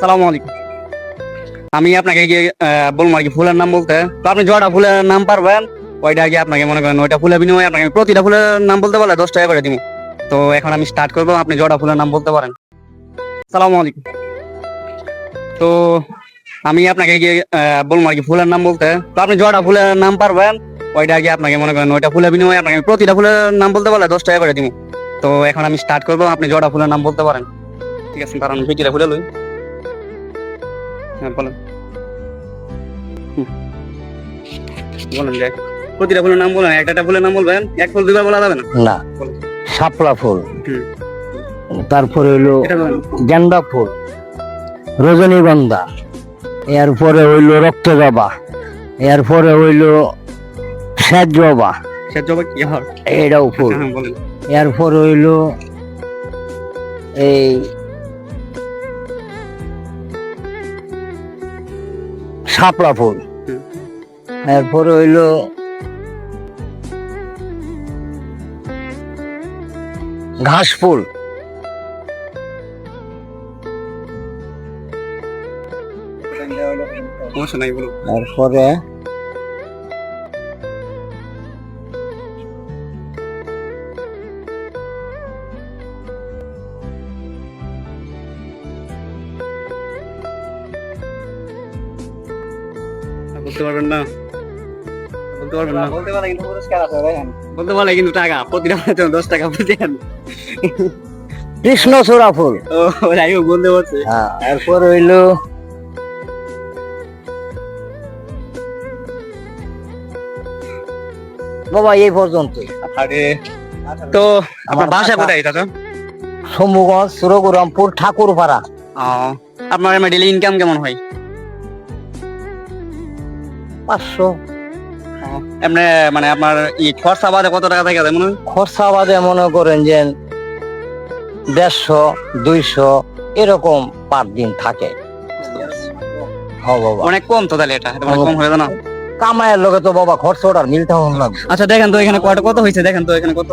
সালাম আলাইকুম। আমি আপনাকে গিয়ে বলব আর কি, ফুলের নাম বলতে। তো আপনি জটা ফুলের নাম পারবেন, ওইটা আগে আপনাকে মনে করেন ওইটা ফুলের বিনিময়ে আপনাকে প্রতিটা ফুলের নাম বলতে পারলে দশ টাকা করে দিব। তো এখন আমি স্টার্ট করব, আপনি জটা ফুলের নাম বলতে পারেন। সালাম আলাইকুম। তো আমি আপনাকে গিয়ে বলব আর কি, ফুলের নাম বলতে। তো আপনি জটা ফুলের নাম পারবেন, ওইটা আগে আপনাকে মনে করেন ওইটা ফুলের বিনিময়ে আপনাকে প্রতিটা ফুলের নাম বলতে পারলে দশ টাকা করে দিব। তো এখন আমি স্টার্ট করব, আপনি জটা ফুলের নাম বলতে পারেন। ঠিক আছে কারণ ভিটিটা ফুলে লই। হ্যাঁ বলেন। বলেন দেখ প্রতিটা ফুলের নাম বলেন একটা ফুলের নাম বলবেন এক ফুল দুবার বলা যাবে না? না। শাপলা ফুল। তারপরে হইল গেন্দা ফুল। রজনীগন্ধা। এরপরে হইল রক্তজবা। এরপরে হইল শ্বেত জবা জবা এটাও ফুল। হ্যাঁ এরপর হইল এই শাপলা ফুল। এরপরে হইল ঘাস ফুল। সমস্যা বলতে পারবেন না। বলতে পারবেন না। বলতে পারে কিন্তু পুরস্কার আছে দেখেন বলতে পারলে কিন্তু টাকা প্রতিটা দশ টাকা বুঝেন কৃষ্ণচূড়া ফুল। ও যাই হোক বলতে পারছে। হ্যাঁ এরপর হইল বাবা এই পর্যন্ত। আরে তো আপনার বাসা কোথায় দাদা শম্ভুগঞ্জ সুরগুরামপুর ঠাকুরপাড়া। আপনার ডেলি ইনকাম কেমন হয়? পাঁচশো। এমনি মানে আপনার ই খরচা বাদে কত টাকা থাকে মনে খরচা বাদে মনে করেন যে দেড়শো দুইশো এরকম পার দিন থাকে। হ বাবা। অনেক কম তো তাহলে এটা এটা কম হয়ে না? কামায়ের লগে তো বাবা খরচটা মিলতে হন লাগবে আচ্ছা দেখেন তো এখানে কয়টা কত হয়েছে? দেখেন তো এখানে কত।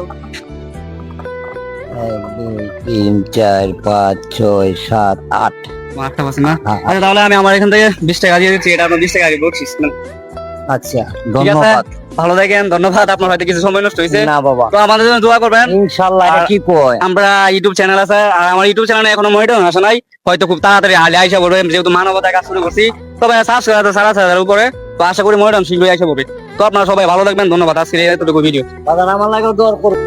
এক দুই তিন চার পাঁচ ছয় সাত আট। আটটা পাচ্ছি না? হ্যাঁ, আচ্ছা তাহলে আমি আমার এখান থেকে বিশ টাকা দিয়ে দিচ্ছি এটা আপনার বিশ টাকা আগে বলছিস আচ্ছা ধন্যবাদ। ভালো থাকেন ধন্যবাদ আপনার হয়তো কিছু সময় নষ্ট হয়েছে। না বাবা। তো আমাদের জন্য দোয়া করবেন। এটা কি কয়? আমরা ইউটিউব চ্যানেল আছে আর আমার ইউটিউব চ্যানেলে এখনও মনিটর আসে নাই। হয়তো খুব তাড়াতাড়ি আলে আইসা পড়বে যেহেতু মানবতায় কাজ শুরু করছি। তবে সাবস্ক্রাইব আছে সাড়ে হাজার উপরে। তো আশা করি মনিটর শীঘ্রই আইসা পড়বে। তো আপনারা সবাই ভালো থাকবেন ধন্যবাদ আজকে এতটুকু ভিডিও দাদা আমার লাগে দর করুন